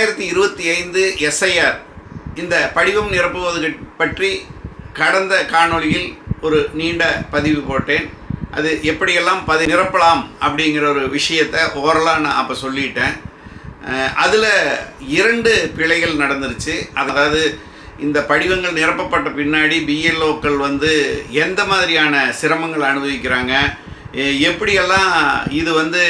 ரெண்டாயிரத்தி இருபத்தி ஐந்து எஸ்ஐஆர் இந்த படிவம் நிரப்புவது பற்றி கடந்த காணொளியில் ஒரு நீண்ட பதிவு போட்டேன். அது எப்படியெல்லாம் பதி நிரப்பலாம் அப்படிங்கிற ஒரு விஷயத்தை ஓரலாக நான் அப்போ சொல்லிட்டேன். அதில் இரண்டு பிழைகள் நடந்துருச்சு. அதாவது இந்த படிவங்கள் நிரப்பப்பட்ட பின்னாடி பிஎல்ஓக்கள் வந்து எந்த மாதிரியான சிரமங்கள் அனுபவிக்கிறாங்க? எப்படியெல்லாம் இது வந்து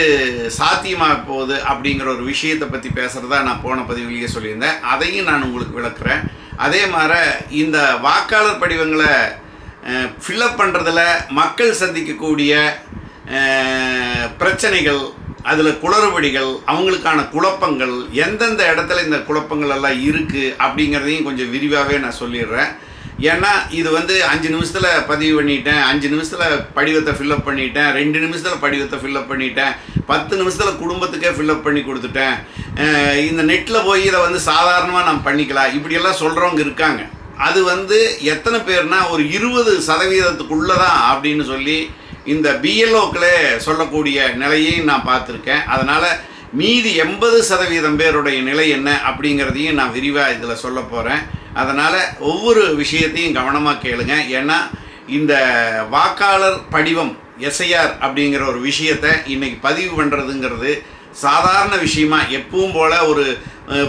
சாத்தியமாக போகுது அப்படிங்கிற ஒரு விஷயத்தை பற்றி பேசுகிறதா நான் போன பதிவிலேயே சொல்லியிருந்தேன். அதையும் நான் உங்களுக்கு விளக்குறேன். அதே மாதிரி இந்த வாக்காளர் படிவங்களை ஃபில்அப் பண்ணுறதுல மக்கள் சந்திக்கக்கூடிய பிரச்சனைகள் அதில் குளறுபடிகள் அவங்களுக்கான குழப்பங்கள் எந்தெந்த இடத்துல இந்த குழப்பங்கள் எல்லாம் இருக்குது அப்படிங்கிறதையும் கொஞ்சம் விரிவாகவே நான் சொல்லிடுறேன். ஏன்னா இது வந்து அஞ்சு நிமிஷத்தில் பதிவு பண்ணிட்டேன் அஞ்சு நிமிஷத்தில் படிவத்தை ஃபில்அப் பண்ணிட்டேன் ரெண்டு நிமிஷத்தில் படிவத்தை ஃபில்அப் பண்ணிட்டேன் பத்து நிமிஷத்தில் குடும்பத்துக்கே ஃபில்லப் பண்ணி கொடுத்துட்டேன். இந்த நெட்டில் போய் இதை வந்து சாதாரணமாக நான் பண்ணிக்கலாம். இப்படியெல்லாம் சொல்கிறவங்க இருக்காங்க. அது வந்து எத்தனை பேர்னா ஒரு இருபது சதவீதத்துக்குள்ளே தான் அப்படின்னு சொல்லி இந்த பிஎல்ஓக்களே சொல்லக்கூடிய நிலையையும் நான் பார்த்துருக்கேன். அதனால் மீதி எண்பது சதவீதம் பேருடைய நிலை என்ன அப்படிங்கிறதையும் நான் விரிவாக இதில் சொல்ல போகிறேன் அதனால் ஒவ்வொரு விஷயத்தையும் கவனமாக கேளுங்க. ஏன்னா இந்த வாக்காளர் படிவம் எஸ்ஐஆர் அப்படிங்கிற ஒரு விஷயத்தை இன்னைக்கு பதிவு பண்ணுறதுங்கிறது சாதாரண விஷயமா எப்பவும் போல் ஒரு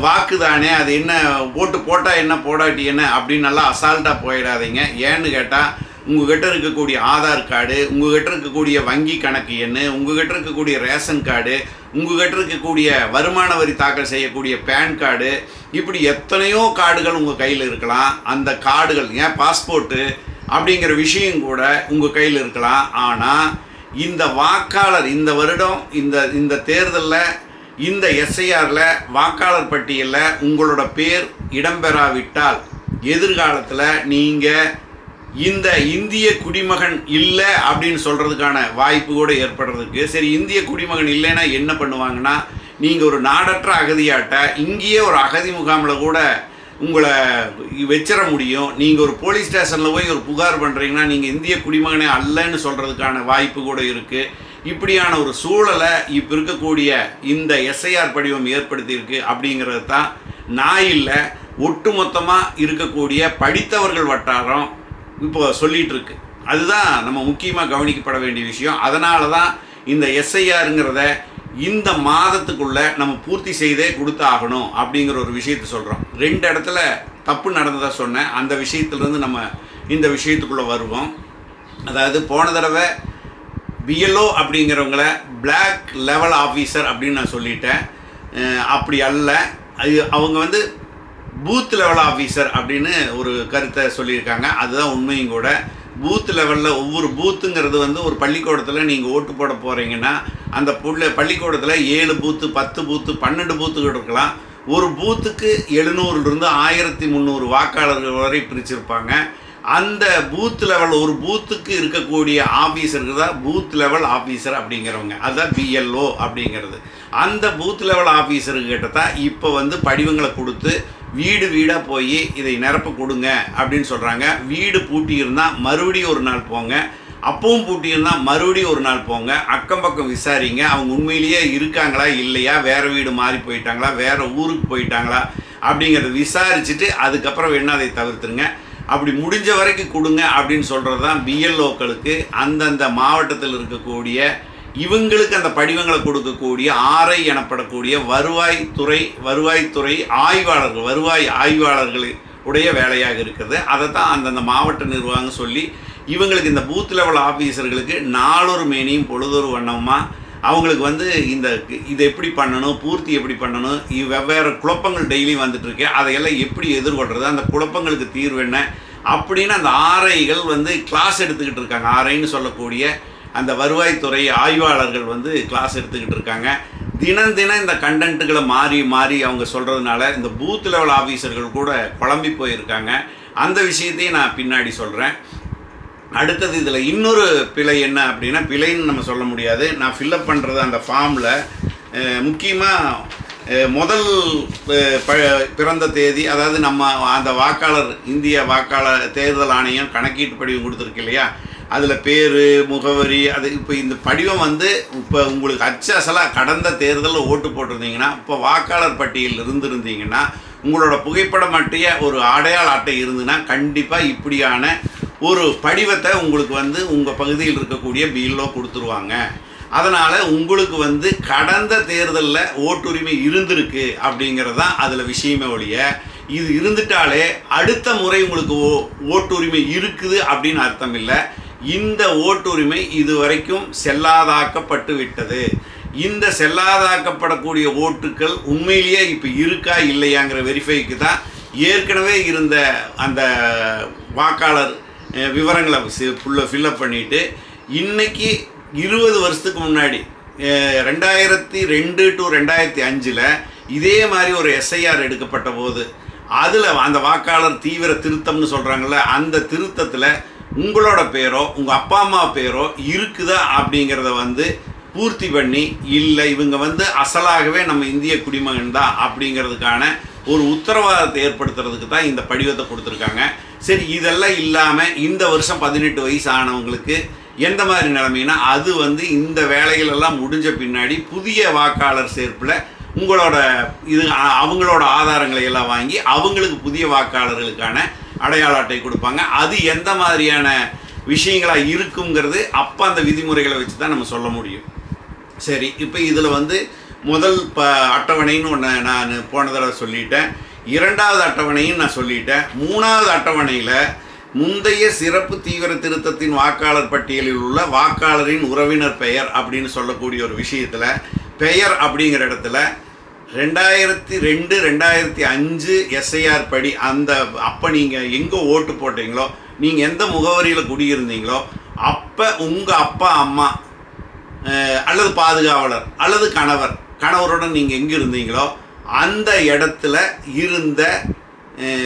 வாக்கு தானே அது என்ன ஓட்டு போட்டால் என்ன போடாட்டி என்ன அப்படின்னு நல்லா அசால்ட்டாக போயிடாதீங்க. ஏன்னு கேட்டால் உங்ககிட்ட இருக்கக்கூடிய ஆதார் கார்டு உங்ககிட்ட இருக்கக்கூடிய வங்கி கணக்கு எண் உங்ககிட்ட இருக்கக்கூடிய ரேஷன் கார்டு உங்ககிட்ட இருக்கக்கூடிய வருமான வரி தாக்கல் செய்யக்கூடிய பேன் கார்டு இப்படி எத்தனையோ கார்டுகள் உங்கள் கையில் இருக்கலாம். அந்த கார்டுகள் ஏன் பாஸ்போர்ட்டு அப்படிங்கிற விஷயம் கூட உங்கள் கையில் இருக்கலாம். ஆனால் இந்த வாக்காளர் இந்த வருடம் இந்த இந்த தேர்தலில் இந்த எஸ்ஐஆரில் வாக்காளர் பட்டியலில் உங்களோட பேர் இடம்பெறாவிட்டால் எதிர்காலத்தில் நீங்கள் இந்த இந்திய குடிமகன் இல்லை அப்படின்னு சொல்கிறதுக்கான வாய்ப்பு கூட ஏற்படுறதுக்கு. சரி இந்திய குடிமகன் இல்லைன்னா என்ன பண்ணுவாங்கன்னா நீங்கள் ஒரு நாடற்ற அகதியாட்ட இங்கேயே ஒரு அகதி முகாமில் கூட உங்களை வச்சிட முடியும். நீங்கள் ஒரு போலீஸ் ஸ்டேஷனில் போய் ஒரு புகார் பண்ணுறீங்கன்னா நீங்கள் இந்திய குடிமகனே அல்லன்னு சொல்கிறதுக்கான வாய்ப்பு கூட இருக்குது இப்படியான ஒரு சூழலை இப்போ இருக்கக்கூடிய இந்த எஸ்ஐஆர் படிவம் ஏற்படுத்தியிருக்கு அப்படிங்கிறது தான். நான் இல்லை ஒட்டுமொத்தமாக இருக்கக்கூடிய படித்தவர்கள் வட்டாரம் இப்போ சொல்லிகிட்டு இருக்கு அதுதான் நம்ம முக்கியமாக கவனிக்கப்பட வேண்டிய விஷயம். அதனால தான் இந்த எஸ்ஐஆருங்கிறத இந்த மாதத்துக்குள்ளே நம்ம பூர்த்தி செய்தே கொடுத்து ஆகணும் அப்படிங்கிற ஒரு விஷயத்த சொல்கிறோம் ரெண்டு இடத்துல தப்பு நடந்ததாக சொன்னேன். அந்த விஷயத்துலேருந்து நம்ம இந்த விஷயத்துக்குள்ளே வருவோம். அதாவது போன தடவை பிஎல்ஓ அப்படிங்கிறவங்கள பிளாக் லெவல் ஆஃபீஸர் அப்படின்னு நான் சொல்லிட்டேன். அப்படி அல்ல. அது அவங்க வந்து பூத் லெவல் ஆஃபீஸர் அப்படின்னு ஒரு கருத்தை சொல்லியிருக்காங்க. அதுதான் உண்மையும் கூட. பூத் லெவலில் ஒவ்வொரு பூத்துங்கிறது வந்து ஒரு பள்ளிக்கூடத்தில் நீங்கள் ஓட்டு போட போகிறீங்கன்னா அந்த புள்ள பள்ளிக்கூடத்தில் ஏழு பூத்து பத்து பூத்து பன்னெண்டு பூத்துகள் இருக்கலாம். ஒரு பூத்துக்கு எழுநூறுலேருந்து ஆயிரத்தி முந்நூறு வாக்காளர்கள் வரை பிரிச்சிருப்பாங்க. அந்த பூத் லெவல் ஒரு பூத்துக்கு இருக்கக்கூடிய ஆஃபீஸருக்கு தான் பூத் லெவல் ஆஃபீஸர் அப்படிங்கிறவங்க. அதுதான் பிஎல்ஓ அப்படிங்கிறது. அந்த பூத் லெவல் ஆஃபீஸருக்கிட்ட தான் இப்போ வந்து படிவங்களை கொடுத்து வீடு வீடாக போய் இதை நிரப்ப கொடுங்க அப்படின்னு சொல்கிறாங்க வீடு பூட்டி இருந்தால் மறுபடியும் ஒரு நாள் போங்க. அப்பவும் பூட்டியிருந்தால் மறுபடியும் ஒரு நாள் போங்க. அக்கம் பக்கம் விசாரிங்க. அவங்க உண்மையிலேயே இருக்காங்களா இல்லையா? வேறு வீடு மாறி போயிட்டாங்களா? வேறு ஊருக்கு போயிட்டாங்களா? அப்படிங்கிறத விசாரிச்சுட்டு அதுக்கப்புறம் வேணால் அதை தவிர்த்துருங்க. அப்படி முடிஞ்ச வரைக்கும் கொடுங்க அப்படின்னு சொல்கிறது தான் பிஎல்ஓக்களுக்கு அந்தந்த மாவட்டத்தில் இருக்கக்கூடிய இவங்களுக்கு அந்த படிவங்களை கொடுக்கக்கூடிய ஆர்ஐ எனப்படக்கூடிய வருவாய்த்துறை வருவாய்த்துறை ஆய்வாளர்கள் வருவாய் ஆய்வாளர்கள் உடைய வேலையாக இருக்குது அதை தான் அந்தந்த மாவட்ட நிர்வாகம் சொல்லி இவங்களுக்கு இந்த பூத் லெவல் ஆஃபீஸர்களுக்கு நாளொரு மேனியும் பொழுதொரு வண்ணமாக அவங்களுக்கு வந்து இந்த இதை எப்படி பண்ணணும் பூர்த்தி எப்படி பண்ணணும் வெவ்வேறு குழப்பங்கள் டெய்லி வந்துட்டுருக்கு அதையெல்லாம் எப்படி எதிர்கொள்றது அந்த குழப்பங்களுக்கு தீர்வு என்ன அப்படின்னு அந்த ஆர்ஐகள் வந்து கிளாஸ் எடுத்துக்கிட்டு இருக்காங்க. ஆர்ஐன்னு சொல்லக்கூடிய அந்த வருவாய்த்துறை ஆய்வாளர்கள் வந்து கிளாஸ் எடுத்துக்கிட்டு இருக்காங்க. தினம் தினம் இந்த கண்டென்ட்டுகளை மாறி மாறி அவங்க சொல்கிறதுனால இந்த பூத் லெவல் ஆஃபீஸர்கள் கூட குழம்பி போயிருக்காங்க. அந்த விஷயத்தையும் நான் பின்னாடி சொல்கிறேன் அடுத்தது இதில் இன்னொரு பிழை என்ன அப்படின்னா பிழைன்னு நம்ம சொல்ல முடியாது. நான் ஃபில்லப் பண்ணுறது அந்த ஃபார்மில் முக்கியமாக முதல் ப பிறந்த தேதி அதாவது நம்ம அந்த வாக்காளர் இந்திய வாக்காளர் தேர்தல் ஆணையம் கணக்கீட்டு படிவு கொடுத்துருக்கு இல்லையா? அதில் பேர் முகவரி அது இப்போ இந்த படிவம் வந்து இப்போ உங்களுக்கு அச்சசலாக கடந்த தேர்தலில் ஓட்டு போட்டிருந்தீங்கன்னா இப்போ வாக்காளர் பட்டியலில் இருந்திருந்தீங்கன்னா உங்களோட புகைப்படம் மட்டிய ஒரு அடையாள அட்டை இருந்துன்னா கண்டிப்பாக இப்படியான ஒரு படிவத்தை உங்களுக்கு வந்து உங்கள் பகுதியில் இருக்கக்கூடிய பில்லோ கொடுத்துருவாங்க. அதனால் உங்களுக்கு வந்து கடந்த தேர்தலில் ஓட்டுரிமை இருந்திருக்கு அப்படிங்கிறது தான் அதில் விஷயமே ஒழிய இது இருந்துட்டாலே அடுத்த முறை உங்களுக்கு ஓ ஓட்டுரிமை இருக்குது அப்படின்னு அர்த்தம் இல்லை. இந்த ஓட்டுரிமை இதுவரைக்கும் செல்லாதாக்கப்பட்டு விட்டது இந்த செல்லாதாக்கப்படக்கூடிய ஓட்டுக்கள் உண்மையிலேயே இப்போ இருக்கா இல்லையாங்கிற வெரிஃபைக்கு தான் ஏற்கனவே இருந்த அந்த வாக்காளர் விவரங்களை ஃபுல்லாக ஃபில்லப் பண்ணிவிட்டு இன்னைக்கு இருபது வருஷத்துக்கு முன்னாடி ரெண்டாயிரத்தி ரெண்டு டு ரெண்டாயிரத்தி அஞ்சில் இதே மாதிரி ஒரு எஸ்ஐஆர் எடுக்கப்பட்ட போது அதில் அந்த வாக்காளர் தீவிர திருத்தம்னு சொல்கிறாங்கல்ல அந்த திருத்தத்தில் உங்களோட பேரோ உங்கள் அப்பா அம்மா பேரோ இருக்குதா அப்படிங்கிறத வந்து பூர்த்தி பண்ணி இல்லை இவங்க வந்து அசலாகவே நம்ம இந்திய குடிமகன் தான் அப்படிங்கிறதுக்கான ஒரு உத்தரவாதத்தை ஏற்படுத்துறதுக்கு தான் இந்த படிவத்தை கொடுத்துருக்காங்க. சரி இதெல்லாம் இல்லாமல் இந்த வருஷம் பதினெட்டு வயசு ஆனவங்களுக்கு எந்த மாதிரி நிலைமைனா அது வந்து இந்த வேலைகளெல்லாம் முடிஞ்ச பின்னாடி புதிய வாக்காளர் சேர்ப்பில் உங்களோட இது அவங்களோட ஆதாரங்களை எல்லாம் வாங்கி அவங்களுக்கு புதிய வாக்காளர்களுக்கான அடையாள அட்டை கொடுப்பாங்க. அது எந்த மாதிரியான விஷயங்களாக இருக்குங்கிறது அப்போ அந்த விதிமுறைகளை வச்சு தான் நம்ம சொல்ல முடியும். சரி இப்போ இதில் வந்து முதல் ப அட்டவணைன்னு ஒன்று நான் போன தடவை சொல்லிட்டேன். இரண்டாவது அட்டவணையும் நான் சொல்லிட்டேன். மூணாவது அட்டவணையில் முந்தைய சிறப்பு தீவிர திருத்தத்தின் வாக்காளர் பட்டியலில் உள்ள வாக்காளரின் உறவினர் பெயர் அப்படின்னு சொல்லக்கூடிய ஒரு விஷயத்தில் பெயர் அப்படிங்கிற இடத்துல ரெண்டாயிரத்தி ரெண்டு ரெண்டாயிரத்தி அஞ்சு எஸ்ஐஆர் படி அந்த அப்போ நீங்கள் எங்கே ஓட்டு போட்டீங்களோ நீங்கள் எந்த முகவரியில் குடியிருந்தீங்களோ அப்போ உங்கள் அப்பா அம்மா அல்லது பாதுகாவலர் அல்லது கணவர் கணவருடன் நீங்கள் எங்கே இருந்தீங்களோ அந்த இடத்துல இருந்த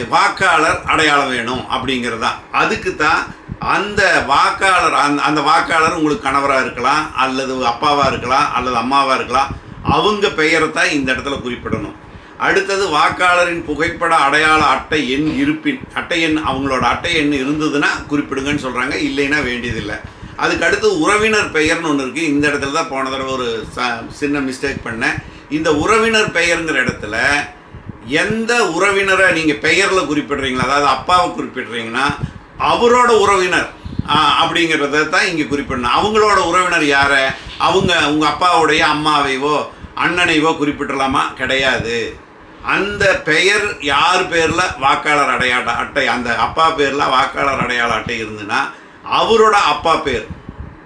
வாக்காளர் அடையாளம் வேணும் அப்படிங்கிறது. தான் அதுக்கு தான் அந்த வாக்காளர் அந்த அந்த வாக்காளர் உங்களுக்கு கணவராக இருக்கலாம் அல்லது அப்பாவாக இருக்கலாம் அல்லது அம்மாவாக இருக்கலாம் அவங்க பெயரை தான் இந்த இடத்துல குறிப்பிடணும். அடுத்தது வாக்காளரின் புகைப்பட அடையாள அட்டை எண் இருப்பின் அட்டை எண் அவங்களோட அட்டை எண் இருந்ததுன்னா குறிப்பிடுங்கன்னு சொல்கிறாங்க இல்லைன்னா வேண்டியதில்லை. அதுக்கு அடுத்து உறவினர் பெயர்னு ஒன்று இருக்குது இந்த இடத்துல தான் போன தடவை ஒரு ச- சின்ன மிஸ்டேக் பண்ணேன். இந்த உறவினர் பெயருங்கிற இடத்துல எந்த உறவினரை நீங்கள் பெயரில் குறிப்பிடுறீங்களா? அதாவது அப்பாவை குறிப்பிடுறீங்கன்னா அவரோட உறவினர் அப்படிங்கிறத தான் இங்கே குறிப்பிடணும். அவங்களோட உறவினர் யாரை? அவங்க உங்கள் அப்பாவுடைய அம்மாவைவோ அண்ணனைவோ குறிப்பிடலாமா? கிடையாது. அந்த பெயர் யார் பேரில் வாக்காளர் அடையாள அட்டை அந்த அப்பா பேரில் வாக்காளர் அடையாள அட்டை இருந்துன்னா அவரோட அப்பா பேர்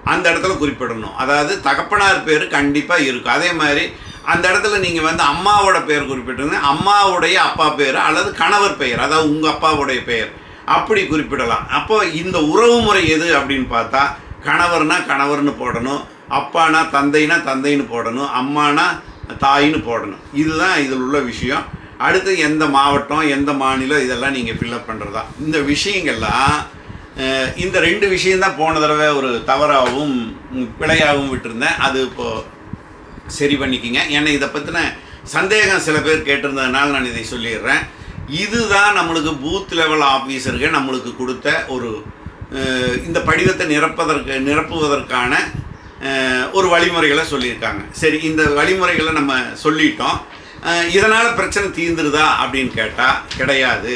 அந்த இடத்துல குறிப்பிடணும். அதாவது தகப்பனார் பேர் கண்டிப்பாக இருக்கும். அதே மாதிரி அந்த இடத்துல நீங்கள் வந்து அம்மாவோட பேர் குறிப்பிட்டிருங்க அம்மாவுடைய அப்பா பேர் அல்லது கணவர் பெயர் அதாவது உங்கள் அப்பாவுடைய பெயர் அப்படி குறிப்பிடலாம். அப்போ இந்த உறவு முறை எது அப்படின்னு பார்த்தா கணவர்னா கணவர்னு போடணும். அப்பானா தந்தைனா தந்தைன்னு போடணும் அம்மானா தாயின்னு போடணும். இதுதான் இதில் உள்ள விஷயம். அடுத்து எந்த மாவட்டம் எந்த மாநிலம் இதெல்லாம் நீங்கள் ஃபில்லப் பண்ணுறதா இந்த விஷயங்கள்லாம் இந்த ரெண்டு விஷயந்தான் போன தடவை ஒரு தவறாகவும் பிழையாகவும் விட்டுருந்தேன். அது இப்போது சரி பண்ணிக்கிங்க. ஏன்னா இதை பற்றின சந்தேகம் சில பேர் கேட்டிருந்ததுனால நான் இதை சொல்லிடுறேன். இதுதான் நம்மளுக்கு பூத் லெவல் ஆஃபீஸருக்கு நம்மளுக்கு கொடுத்த ஒரு இந்த படிவத்தை நிரப்பதற்கு நிரப்புவதற்கான ஒரு வழிமுறைகளை சொல்லியிருக்காங்க. சரி இந்த வழிமுறைகளை நம்ம சொல்லிட்டோம். இதனால் பிரச்சனை தீர்ந்துருதா அப்படின்னு கேட்டால் கிடையாது.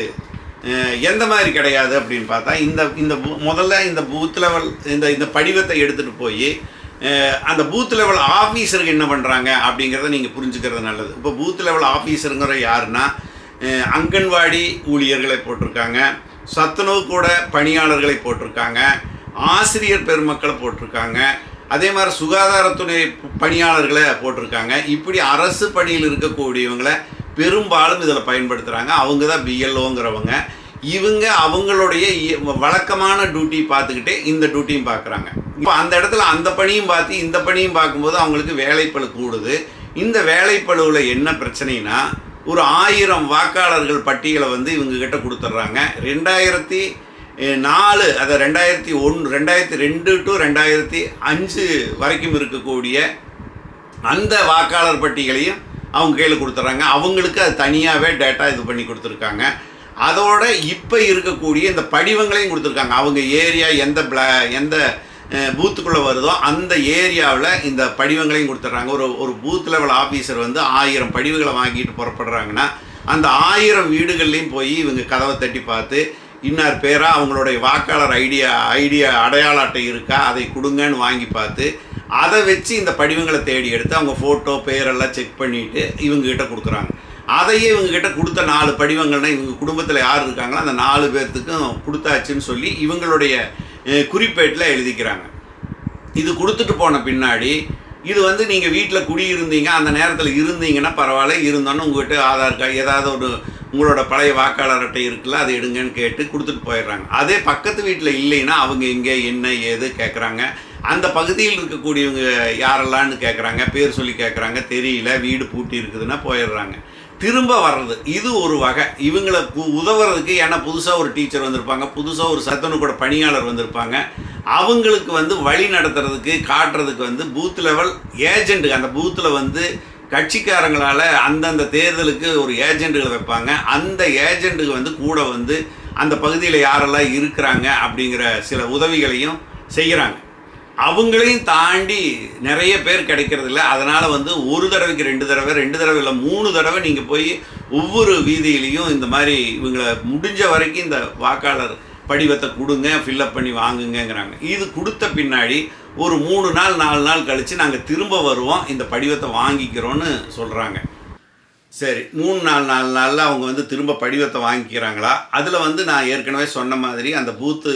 எந்த மாதிரி கிடையாது அப்படின்னு பார்த்தா இந்த இந்த முதல்ல இந்த பூத் லெவல் இந்த இந்த படிவத்தை எடுத்துகிட்டு போய் அந்த பூத் லெவல் ஆஃபீஸருக்கு என்ன பண்ணுறாங்க அப்படிங்கிறத நீங்கள் புரிஞ்சுக்கிறது நல்லது. இப்போ பூத் லெவல் ஆஃபீஸருங்கிற யாருன்னா அங்கன்வாடி ஊழியர்களை போட்டிருக்காங்க. சத்துணவு கூட பணியாளர்களை போட்டிருக்காங்க. ஆசிரியர் பெருமக்களை போட்டிருக்காங்க. அதே மாதிரி சுகாதாரத்துறை பணியாளர்களை போட்டிருக்காங்க. இப்படி அரசு பணியில் இருக்கக்கூடியவங்களை பெரும்பாலும் இதில் பயன்படுத்துகிறாங்க அவங்க தான் பிஎல்ஓங்கிறவங்க இவங்க அவங்களுடைய வழக்கமான டியூட்டி பார்த்துக்கிட்டே இந்த டியூட்டியும் பார்க்குறாங்க. இப்போ அந்த இடத்துல அந்த பணியும் பார்த்து இந்த பணியும் பார்க்கும்போது அவங்களுக்கு வேலைப்பளு கூடுது. இந்த வேலைப்பளுவில் என்ன பிரச்சனைனா ஒரு ஆயிரம் வாக்காளர்கள் பட்டியலை வந்து இவங்க கிட்ட கொடுத்துட்றாங்க. ரெண்டாயிரத்தி நாலு அதை ரெண்டாயிரத்தி ஒன்று ரெண்டாயிரத்தி ரெண்டு டு ரெண்டாயிரத்தி அஞ்சு வரைக்கும் இருக்கக்கூடிய அந்த வாக்காளர் பட்டியலையும் அவங்க கையில் கொடுத்துட்றாங்க அவங்களுக்கு அது தனியாகவே டேட்டா இது பண்ணி கொடுத்துருக்காங்க. அதோட இப்போ இருக்கக்கூடிய இந்த படிவங்களையும் கொடுத்துருக்காங்க. அவங்க ஏரியா எந்த பிளா எந்த பூத்துக்குள்ளே வருதோ அந்த ஏரியாவில் இந்த படிவங்களையும் கொடுத்துட்றாங்க ஒரு ஒரு பூத் லெவல் ஆஃபீஸர் வந்து ஆயிரம் படிவுகளை வாங்கிட்டு புறப்படுறாங்கன்னா அந்த ஆயிரம் வீடுகள்லேயும் போய் இவங்க கதவை தட்டி பார்த்து இன்னார் பேராக அவங்களுடைய வாக்காளர் ஐடியா ஐடியா அடையாள அட்டை இருக்கா அதை கொடுங்கன்னு வாங்கி பார்த்து அதை வச்சு இந்த படிவங்களை தேடி எடுத்து அவங்க ஃபோட்டோ பேரெல்லாம் செக் பண்ணிவிட்டு இவங்ககிட்ட கொடுக்குறாங்க. அதையே இவங்ககிட்ட கொடுத்த நாலு படிவங்கள்னா இவங்க குடும்பத்தில் யார் இருக்காங்களோ அந்த நாலு பேர்த்துக்கும் கொடுத்தாச்சுன்னு சொல்லி இவங்களுடைய குறிப்பேட்டில் எழுதிக்கிறாங்க. இது கொடுத்துட்டு போன பின்னாடி இது வந்து நீங்கள் வீட்டில் குடியிருந்தீங்க அந்த நேரத்தில் இருந்தீங்கன்னா பரவாயில்ல இருந்தோன்னு உங்கள்கிட்ட ஆதார் கார்டு ஏதாவது ஒரு உங்களோட பழைய வாக்காளர் அட்டை இருக்குல்ல அதை எடுங்கன்னு கேட்டு கொடுத்துட்டு போயிடுறாங்க. அதே பக்கத்து வீட்டில் இல்லைன்னா அவங்க எங்கே என்ன ஏது கேட்குறாங்க அந்த பகுதியில் இருக்கக்கூடியவங்க யாரெல்லாம்னு கேட்குறாங்க பேர் சொல்லி கேட்குறாங்க தெரியல வீடு பூட்டி இருக்குதுன்னா போயிடுறாங்க. திரும்ப வர்றது இது ஒரு வகை. இவங்களை உதவுறதுக்கு ஏன்னா புதுசாக ஒரு டீச்சர் வந்திருப்பாங்க புதுசாக ஒரு சத்தனு கூட பணியாளர் வந்திருப்பாங்க. அவங்களுக்கு வந்து வழி நடத்துறதுக்கு காட்டுறதுக்கு வந்து பூத் லெவல் ஏஜெண்ட்டுக்கு அந்த பூத்தில் வந்து கட்சிக்காரங்களால் அந்தந்த தேர்தலுக்கு ஒரு ஏஜென்ட்டுகளை வைப்பாங்க. அந்த ஏஜென்ட்டுக்கு வந்து கூட வந்து அந்த பகுதியில் யாரெல்லாம் இருக்கிறாங்க அப்படிங்கிற சில உதவிகளையும் செய்கிறாங்க அவங்களையும் தாண்டி நிறைய பேர் கிடைக்கிறது இல்லை. அதனால் வந்து ஒரு தடவைக்கு ரெண்டு தடவை ரெண்டு தடவை இல்லை மூணு தடவை நீங்கள் போய் ஒவ்வொரு வீதியிலையும் இந்த மாதிரி இவங்களை முடிஞ்ச வரைக்கும் இந்த வாக்காளர் படிவத்தை கொடுங்க ஃபில்லப் பண்ணி வாங்குங்கங்கிறாங்க. இது கொடுத்த பின்னாடி ஒரு மூணு நாள் நாலு நாள் கழித்து நாங்கள் திரும்ப வருவோம். இந்த படிவத்தை வாங்கிக்கிறோன்னு சொல்கிறாங்க சரி மூணு நாலு நாலு நாளில் அவங்க வந்து திரும்ப படிவத்தை வாங்கிக்கிறாங்களா? அதில் வந்து நான் ஏற்கனவே சொன்ன மாதிரி அந்த பூத்து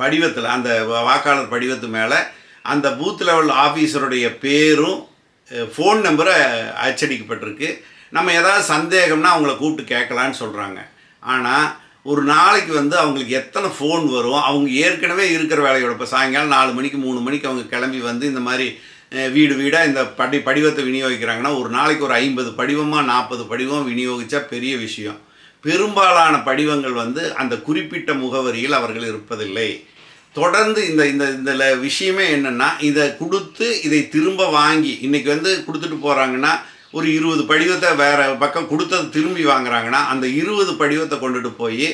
படிவத்தில் அந்த வாக்காளர் படிவத்து மேலே அந்த பூத் லெவல் ஆஃபீஸருடைய பேரும் ஃபோன் நம்பரை அச்சடிக்கப்பட்டிருக்கு. நம்ம ஏதாவது சந்தேகம்னா அவங்கள கூப்பிட்டு கேட்கலான்னு சொல்கிறாங்க ஆனால் ஒரு நாளைக்கு வந்து அவங்களுக்கு எத்தனை ஃபோன் வரும்? அவங்க ஏற்கனவே இருக்கிற வேலையோட இப்போ சாயங்காலம் நாலு மணிக்கு மூணு மணிக்கு அவங்க கிளம்பி வந்து இந்த மாதிரி வீடு வீடாக இந்த படி படிவத்தை விநியோகிக்கிறாங்கன்னா ஒரு நாளைக்கு ஒரு ஐம்பது படிவமாக நாற்பது படிவம் விநியோகித்தா பெரிய விஷயம். பெரும்பாலான படிவங்கள் வந்து அந்த குறிப்பிட்ட முகவரியில் அவர்கள் இருப்பதில்லை. தொடர்ந்து இந்த இந்த இந்த விஷயமே என்னென்னா இதை கொடுத்து இதை திரும்ப வாங்கி இன்றைக்கி வந்து கொடுத்துட்டு போகிறாங்கன்னா ஒரு இருபது படிவத்தை வேறு பக்கம் கொடுத்தது திரும்பி வாங்குறாங்கன்னா அந்த இருபது படிவத்தை கொண்டுட்டு போய்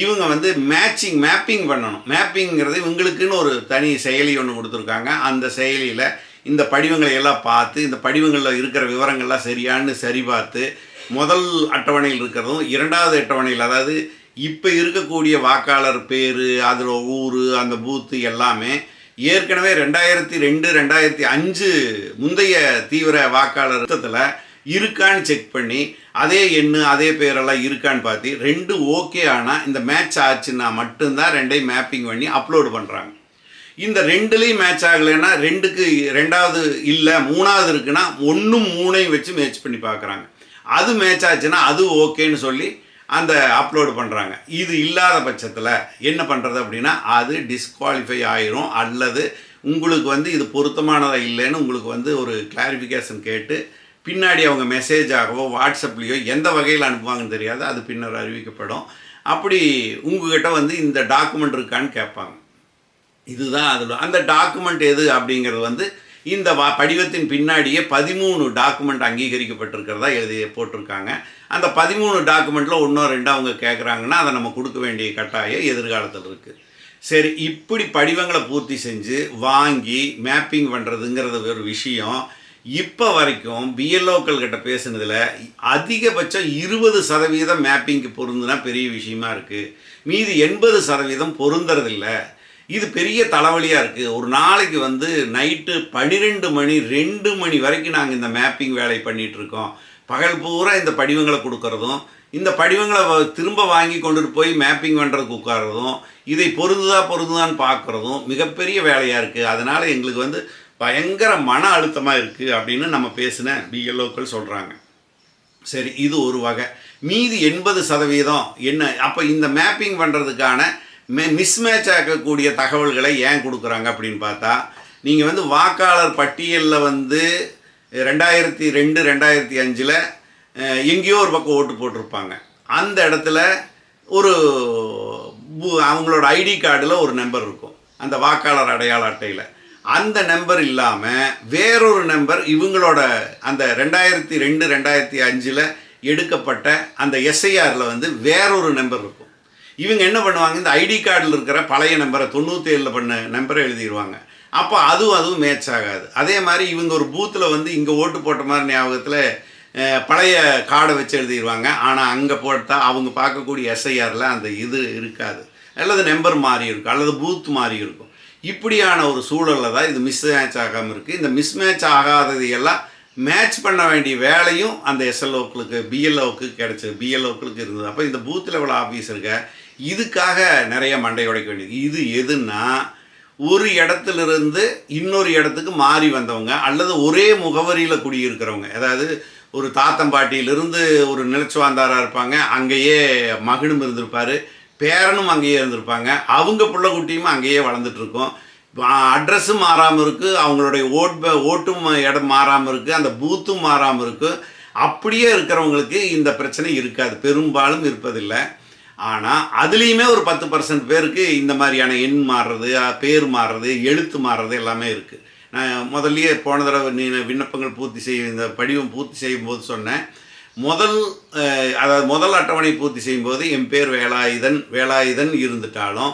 இவங்க வந்து மேட்சிங் மேப்பிங் பண்ணணும். மேப்பிங்கிறது இவங்களுக்குன்னு ஒரு தனி செயலி ஒன்று கொடுத்துருக்காங்க. அந்த செயலியில் இந்த படிவங்களை எல்லாம் பார்த்து இந்த படிவங்களில் இருக்கிற விவரங்கள்லாம் சரியான்னு சரி பார்த்து முதல் அட்டவணையில் இருக்கிறதும் இரண்டாவது அட்டவணையில் அதாவது இப்போ இருக்கக்கூடிய வாக்காளர் பேர் அதில் ஊர் அந்த பூத்து எல்லாமே ஏற்கனவே ரெண்டாயிரத்தி ரெண்டு ரெண்டாயிரத்தி அஞ்சு முந்தைய தீவிர வாக்காளர் ரத்தத்தில் இருக்கான்னு செக் பண்ணி அதே எண்ணு அதே பேரெல்லாம் இருக்கான்னு பார்த்து ரெண்டு ஓகே ஆனால் இந்த மேட்ச் ஆச்சுன்னா மட்டும்தான் ரெண்டையும் மேப்பிங் பண்ணி அப்லோடு பண்ணுறாங்க இந்த ரெண்டுலேயும் மேட்ச் ஆகலைன்னா ரெண்டுக்கு ரெண்டாவது இல்லை மூணாவது இருக்குன்னா ஒன்றும் மூணையும் வச்சு மேட்ச் பண்ணி பார்க்குறாங்க. அது மேட்ச் ஆச்சுன்னா அது ஓகேன்னு சொல்லி அந்த அப்லோடு பண்ணுறாங்க இது இல்லாத பட்சத்தில் என்ன பண்ணுறது அப்படின்னா அது டிஸ்குவாலிஃபை ஆயிரும். அல்லது உங்களுக்கு வந்து இது பொருத்தமானதாக இல்லைன்னு உங்களுக்கு வந்து ஒரு கிளாரிஃபிகேஷன் கேட்டு பின்னாடி அவங்க மெசேஜாகவோ வாட்ஸ்அப்லேயோ எந்த வகையில் அனுப்புவாங்கன்னு தெரியாது. அது பின்னர் அறிவிக்கப்படும். அப்படி உங்ககிட்ட வந்து இந்த டாக்குமெண்ட் இருக்கான்னு கேட்பாங்க. இதுதான் அதில் அந்த டாக்குமெண்ட் எது அப்படிங்கிறது வந்து இந்த வா படிவத்தின் பின்னாடியே பதிமூணு டாக்குமெண்ட் அங்கீகரிக்கப்பட்டிருக்கிறதா எழுதி போட்டிருக்காங்க. அந்த பதிமூணு டாக்குமெண்ட்டில் ஒன்றோ ரெண்டோ அவங்க கேட்குறாங்கன்னா அதை நம்ம கொடுக்க வேண்டிய கட்டாயம் எதிர்காலத்தில் இருக்குது சரி இப்படி படிவங்களை பூர்த்தி செஞ்சு வாங்கி மேப்பிங் பண்ணுறதுங்கிறது ஒரு விஷயம். இப்போ வரைக்கும் பிஎல்ஓக்கள் கிட்ட பேசுனதில் அதிகபட்சம் இருபது சதவீதம் மேப்பிங்க்கு பொருந்துனா பெரிய விஷயமா இருக்குது மீதி எண்பது சதவீதம் பொருந்துறதில்லை. இது பெரிய தலைவலியாக இருக்குது ஒரு நாளைக்கு வந்து நைட்டு பன்னிரெண்டு மணி ரெண்டு மணி வரைக்கும் நாங்கள் இந்த மேப்பிங் வேலை பண்ணிகிட்ருக்கோம் பகல் பூரா இந்த படிவங்களை கொடுக்கறதும் இந்த படிவங்களை வ- திரும்ப வாங்கி கொண்டுட்டு போய் மேப்பிங் பண்ணுறதுக்கு உட்கார்றதும் இதை பொருந்துதா பொருந்துதான்னு பார்க்குறதும் மிகப்பெரிய வேலையாக இருக்குது அதனால் எங்களுக்கு வந்து பயங்கர மன அழுத்தமாக இருக்குது அப்படின்னு நம்ம பேசின பிஎல்ஓக்கள் சொல்கிறாங்க சரி இது ஒரு வகை. மீதி எண்பது சதவீதம் என்ன? அப்போ இந்த மேப்பிங் பண்ணுறதுக்கான மே மிஸ்மேட்ச் ஆகக்கூடிய தகவல்களை ஏன் கொடுக்குறாங்க அப்படின்னு பார்த்தா நீங்கள் வந்து வாக்காளர் பட்டியலில் வந்து ரெண்டாயிரத்தி ரெண்டு ரெண்டாயிரத்தி அஞ்சில் எங்கேயோ ஒரு பக்கம் ஓட்டு போட்டிருப்பாங்க. அந்த இடத்துல ஒரு பு- அவங்களோட ஐடி கார்டில் ஒரு நம்பர் இருக்கும் அந்த வாக்காளர் அடையாள அட்டையில். அந்த நம்பர் இல்லாமல் வேறொரு நம்பர் இவங்களோட அந்த ரெண்டாயிரத்தி ரெண்டு ரெண்டாயிரத்தி அஞ்சில் எடுக்கப்பட்ட அந்த எஸ்ஐஆரில் வந்து வேறொரு நம்பர் இருக்கும். இவங்க என்ன பண்ணுவாங்க? இந்த ஐடி கார்டில் இருக்கிற பழைய நம்பரை தொண்ணூற்றி ஏழில் பண்ண நம்பரை எழுதிடுவாங்க அப்போ அதுவும் அதுவும் மேட்ச் ஆகாது. அதே மாதிரி இவங்க ஒரு பூத்தில் வந்து இங்கே ஓட்டு போட்ட மாதிரி ஞாபகத்தில் பழைய கார்டை வச்சு எழுதிடுவாங்க ஆனால் அங்கே போட்டால் அவங்க பார்க்கக்கூடிய எஸ்ஐஆரில் அந்த இது இருக்காது. அல்லது நம்பர் மாறி இருக்கும். அல்லது பூத் மாறி இருக்கும். இப்படியான ஒரு சூழலில் தான் இது மிஸ் மேட்ச் ஆகாமல் இருக்குது இந்த மிஸ் மேட்ச் ஆகாதது எல்லாம் மேட்ச் பண்ண வேண்டிய வேலையும் அந்த எஸ்எல்ஓக்களுக்கு பிஎல்ஓக்கு கிடச்சிது. பிஎல்ஓக்களுக்கு இருந்தது. அப்போ இந்த பூத் லெவல் ஆஃபீஸருங்க இதுக்காக நிறைய மண்டை உடைக்க வேண்டியது இது எதுன்னா ஒரு இடத்துலேருந்து இன்னொரு இடத்துக்கு மாறி வந்தவங்க அல்லது ஒரே முகவரியில் குடியிருக்கிறவங்க. அதாவது ஒரு தாத்தம்பாட்டியிலிருந்து ஒரு நிலச்சுவாந்தாராக இருப்பாங்க அங்கேயே மகனும் இருந்திருப்பார் பேரனும் அங்கேயே இருந்திருப்பாங்க அவங்க புள்ள குட்டியும் அங்கேயே வளர்ந்துட்டுருக்கோம். அட்ரஸும் மாறாமல் இருக்குது அவங்களுடைய ஓட் ஓட்டும் இடம் மாறாமல் இருக்குது அந்த பூத்தும் மாறாமல் இருக்குது அப்படியே இருக்கிறவங்களுக்கு இந்த பிரச்சனை இருக்காது பெரும்பாலும் இருப்பதில்லை. ஆனால் அதுலேயுமே ஒரு பத்து பர்சன்ட் பேருக்கு இந்த மாதிரியான எண் மாறுறது பேர் மாறுறது எழுத்து மாறுறது எல்லாமே இருக்குது நான் முதல்லயே போன தடவை நீ விண்ணப்பங்கள் பூர்த்தி செய்ய இந்த படிவம் பூர்த்தி செய்யும் போது சொன்னேன். முதல் அதாவது முதல் அட்டவணை பூர்த்தி செய்யும்போது என் பேர் வேலாயுதன் வேலாயுதன் இருந்துட்டாலும்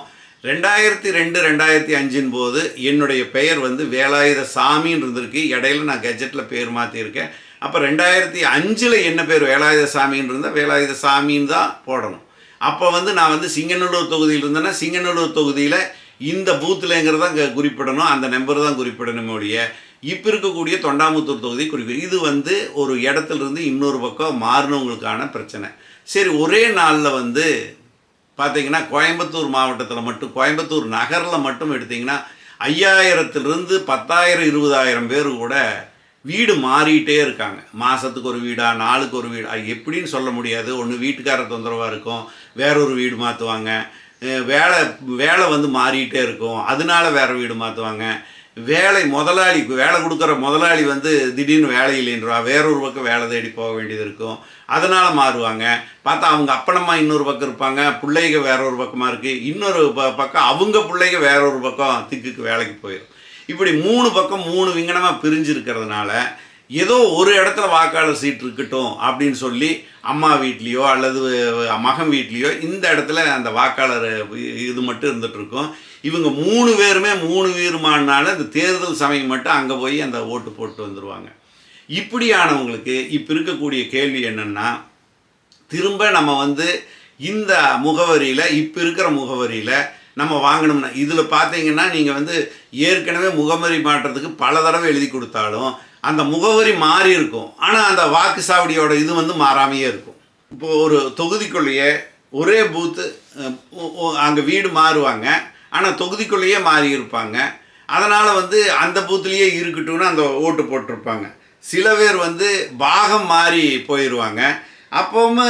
ரெண்டாயிரத்தி ரெண்டு ரெண்டாயிரத்தி அஞ்சின் போது என்னுடைய பெயர் வந்து வேலாயுத சாமின்னு இருந்திருக்கு. இடையில நான் கெஜெட்டில் பேர் மாற்றியிருக்கேன் அப்போ ரெண்டாயிரத்தி அஞ்சில் என்ன பேர் வேலாயுத சாமின்னு இருந்தால் வேலாயுத சாமின்னு தான் போடணும். அப்போ வந்து நான் வந்து சிங்கநல்லூர் தொகுதியில் இருந்தேன்னா சிங்கநல்லூர் தொகுதியில் இந்த பூத்துலங்கிறது தான் குறிப்பிடணும். அந்த நம்பர் தான் குறிப்பிடணும் ஒழிய இப்போ இருக்கக்கூடிய தொண்டாமுத்தூர் தொகுதி குறிப்பிடும் இது வந்து ஒரு இடத்துல இருந்து இன்னொரு பக்கம் மாறினவங்களுக்கான பிரச்சனை. சரி ஒரே நாளில் வந்து பார்த்தீங்கன்னா கோயம்புத்தூர் மாவட்டத்தில் மட்டும் கோயம்புத்தூர் நகரில் மட்டும் எடுத்திங்கன்னா ஐயாயிரத்துலேருந்து பத்தாயிரம் இருபதாயிரம் பேர் கூட வீடு மாறிட்டே இருக்காங்க. மாதத்துக்கு ஒரு வீடா நாளுக்கு ஒரு வீடா எப்படின்னு சொல்ல முடியாது. ஒன்று வீட்டுக்கார தொந்தரவாக இருக்கும் வேறொரு வீடு மாற்றுவாங்க வேலை வேலை வந்து மாறிட்டே இருக்கும். அதனால வேறு வீடு மாற்றுவாங்க வேலை முதலாளி வேலை கொடுக்குற முதலாளி வந்து திடீர்னு வேலை இல்லைன்றா வேறொரு பக்கம் வேலை தேடி போக வேண்டியது இருக்கும். அதனால் மாறுவாங்க. பார்த்தா அவங்க அப்பனம்மா இன்னொரு பக்கம் இருப்பாங்க பிள்ளைங்க வேற ஒரு பக்கமாக இருக்குது இன்னொரு ப பக்கம் அவங்க பிள்ளைங்க வேற ஒரு பக்கம் திக்குக்கு வேலைக்கு போயிடும் இப்படி மூணு பக்கம் மூணு விங்கனமாக பிரிஞ்சு இருக்கிறதுனால ஏதோ ஒரு இடத்துல வாக்காளர் சீட் இருக்கட்டும் அப்படின்னு சொல்லி அம்மா வீட்லேயோ அல்லது மகன் வீட்லேயோ இந்த இடத்துல அந்த வாக்காளர் இது மட்டும் இருந்துகிட்ருக்கும் இவங்க மூணு பேருமே மூணு வீருமானால இந்த தேர்தல் சமயம் மட்டும் அங்கே போய் அந்த ஓட்டு போட்டு வந்துடுவாங்க இப்படியானவங்களுக்கு இப்போ இருக்கக்கூடிய கேள்வி என்னென்னா திரும்ப நம்ம வந்து இந்த முகவரியில் இப்போ இருக்கிற முகவரியில் நம்ம வாங்கணும்னா இதில் பார்த்தீங்கன்னா நீங்கள் வந்து ஏற்கனவே முகவரி மாற்றத்துக்கு பல தடவை எழுதி கொடுத்தாலும் அந்த முகவரி மாறி இருக்கும். ஆனால் அந்த வாக்கு சாவடியோட இது வந்து மாறாமையே இருக்கும். இப்போ ஒரு தொகுதிக்குள்ளேயே ஒரே பூத்து அங்கே வீடு மாறுவாங்க. ஆனால் தொகுதிக்குள்ளேயே மாறி இருப்பாங்க. அதனால் வந்து அந்த பூத்துலேயே இருக்கட்டும்னு அந்த ஓட்டு போட்டிருப்பாங்க. சில பேர் வந்து பாகம் மாறி போயிடுவாங்க அப்பவும்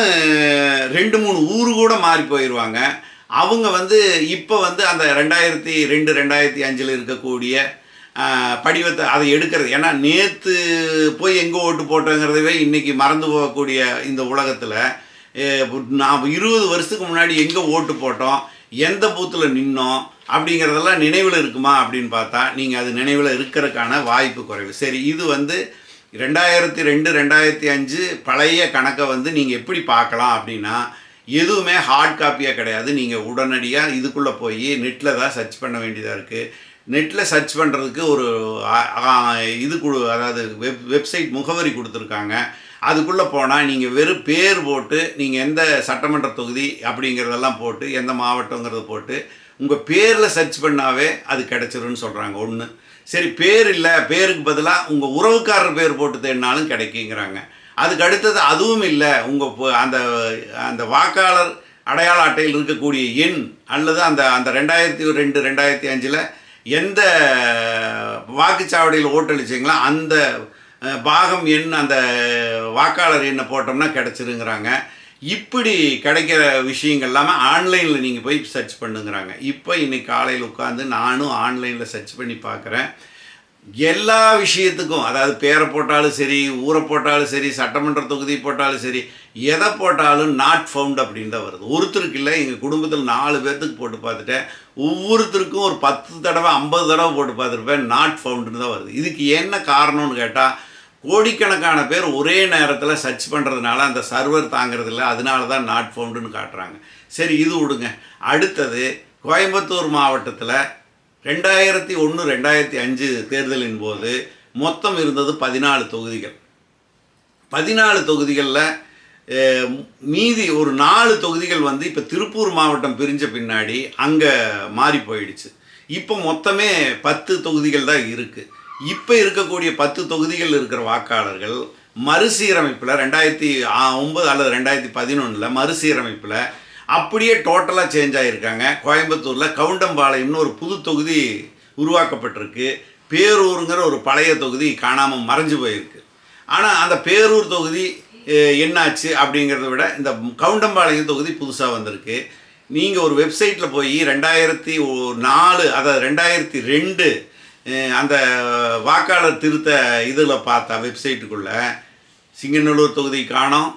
ரெண்டு மூணு ஊர் கூட மாறி போயிடுவாங்க அவங்க வந்து இப்போ வந்து அந்த ரெண்டாயிரத்தி ரெண்டு ரெண்டாயிரத்தி அஞ்சில் இருக்கக்கூடிய படிவத்தை அதை எடுக்கிறது. ஏன்னா நேற்று போய் எங்கே ஓட்டு போட்டோங்கிறதவே இன்றைக்கி மறந்து போகக்கூடிய இந்த உலகத்தில் நாம் இருபது வருஷத்துக்கு முன்னாடி எங்கே ஓட்டு போட்டோம் எந்த பூத்தில் நின்னோம் அப்படிங்கிறதெல்லாம் நினைவில் இருக்குமா அப்படின்னு பார்த்தா நீங்கள் அது நினைவில் இருக்கிறதுக்கான வாய்ப்பு குறைவு. சரி இது வந்து ரெண்டாயிரத்தி ரெண்டு ரெண்டாயிரத்தி அஞ்சு பழைய கணக்கை வந்து நீங்கள் எப்படி பார்க்கலாம் அப்படின்னா எதுவுமே ஹார்ட் காப்பியாக கிடையாது. நீங்கள் உடனடியாக இதுக்குள்ளே போய் நெட்டில் தான் சர்ச் பண்ண வேண்டியதாக இருக்குது நெட்டில் சர்ச் பண்ணுறதுக்கு ஒரு இது கொடு அதாவது வெப் வெப்சைட் முகவரி கொடுத்துருக்காங்க. அதுக்குள்ளே போனால் நீங்கள் வெறும் பேர் போட்டு நீங்கள் எந்த சட்டமன்ற தொகுதி அப்படிங்கிறதெல்லாம் போட்டு எந்த மாவட்டங்கிறத போட்டு உங்கள் பேரில் சர்ச் பண்ணாவே அது கிடச்சிருன்னு சொல்கிறாங்க ஒன்று சரி பேர் இல்லை பேருக்கு பதிலாக உங்கள் உறவுக்காரர் பேர் போட்டு தேடினாலும் கிடைக்குங்கிறாங்க. அதுக்கு அடுத்தது அதுவும் இல்லை. உங்கள் அந்த அந்த வாக்காளர் அடையாள அட்டையில் இருக்கக்கூடிய எண் அல்லது அந்த அந்த ரெண்டாயிரத்தி ரெண்டு ரெண்டாயிரத்தி அஞ்சில் எந்த வாக்குச்சாவடியில் ஓட்டளிச்சிங்களோ அந்த பாகம் எண் அந்த வாக்காளர் எண்ணை போட்டோம்னா கிடச்சிருங்கிறாங்க. இப்படி கிடைக்கிற விஷயங்கள் இல்லாமல் ஆன்லைனில் நீங்கள் போய் சர்ச் பண்ணுங்கிறாங்க. இப்போ இன்னைக்கு காலையில் உட்காந்து நானும் ஆன்லைனில் சர்ச் பண்ணி பார்க்குறேன் எல்லா விஷயத்துக்கும் அதாவது பேரை போட்டாலும் சரி ஊரை போட்டாலும் சரி சட்டமன்ற தொகுதி போட்டாலும் சரி எதை போட்டாலும் நாட் ஃபவுண்ட் அப்படின்னு தான் வருது. ஒருத்தருக்கு இல்லை எங்கள் குடும்பத்தில் நாலு பேர்த்துக்கு போட்டு பார்த்துட்டேன். ஒவ்வொருத்தருக்கும் ஒரு பத்து தடவை ஐம்பது தடவை போட்டு பார்த்துருப்பேன் நாட் ஃபவுண்டுன்னு தான் வருது. இதுக்கு என்ன காரணம்னு கேட்டால் கோடிக்கணக்கான பேர் ஒரே நேரத்தில் சர்ச் பண்ணுறதுனால அந்த சர்வர் தாங்கிறதில்ல அதனால தான் நாட் ஃபவுண்டுன்னு காட்டுறாங்க. சரி இது விடுங்க. அடுத்தது கோயம்புத்தூர் மாவட்டத்தில் ரெண்டாயிரத்தி ஒன்று ரெண்டாயிரத்தி அஞ்சு தேர்தலின் போது மொத்தம் இருந்தது பதினாலு தொகுதிகள். பதினாலு தொகுதிகளில் மீதி ஒரு நாலு தொகுதிகள் வந்து இப்போ திருப்பூர் மாவட்டம் பிரிஞ்ச பின்னாடி அங்கே மாறி போயிடுச்சு. இப்போ மொத்தமே பத்து தொகுதிகள் தான் இருக்குது இப்போ இருக்கக்கூடிய பத்து தொகுதிகள் இருக்கிற வாக்காளர்கள் மறுசீரமைப்பில் ரெண்டாயிரத்தி ஒம்பது அல்லது ரெண்டாயிரத்தி பதினொன்றில் மறுசீரமைப்பில் அப்படியே டோட்டலாக சேஞ்ச் ஆகியிருக்காங்க கோயம்புத்தூரில் கவுண்டம்பாளையம்னு ஒரு புது தொகுதி உருவாக்கப்பட்டிருக்கு. பேரூருங்கிற ஒரு பழைய தொகுதி காணாமல் மறைஞ்சு போயிருக்கு. ஆனால் அந்த பேரூர் தொகுதி என்னாச்சு அப்படிங்கிறத விட இந்த கவுண்டம்பாளையம் தொகுதி புதுசாக வந்திருக்கு. நீங்கள் ஒரு வெப்சைட்டில் போய் ரெண்டாயிரத்தி நாலு அதாவது ரெண்டாயிரத்தி ரெண்டு அந்த வாக்காளர் திருத்த இதில் பார்த்தா வெப்சைட்டுக்குள்ளே சிங்கநல்லூர் தொகுதி காணோம்.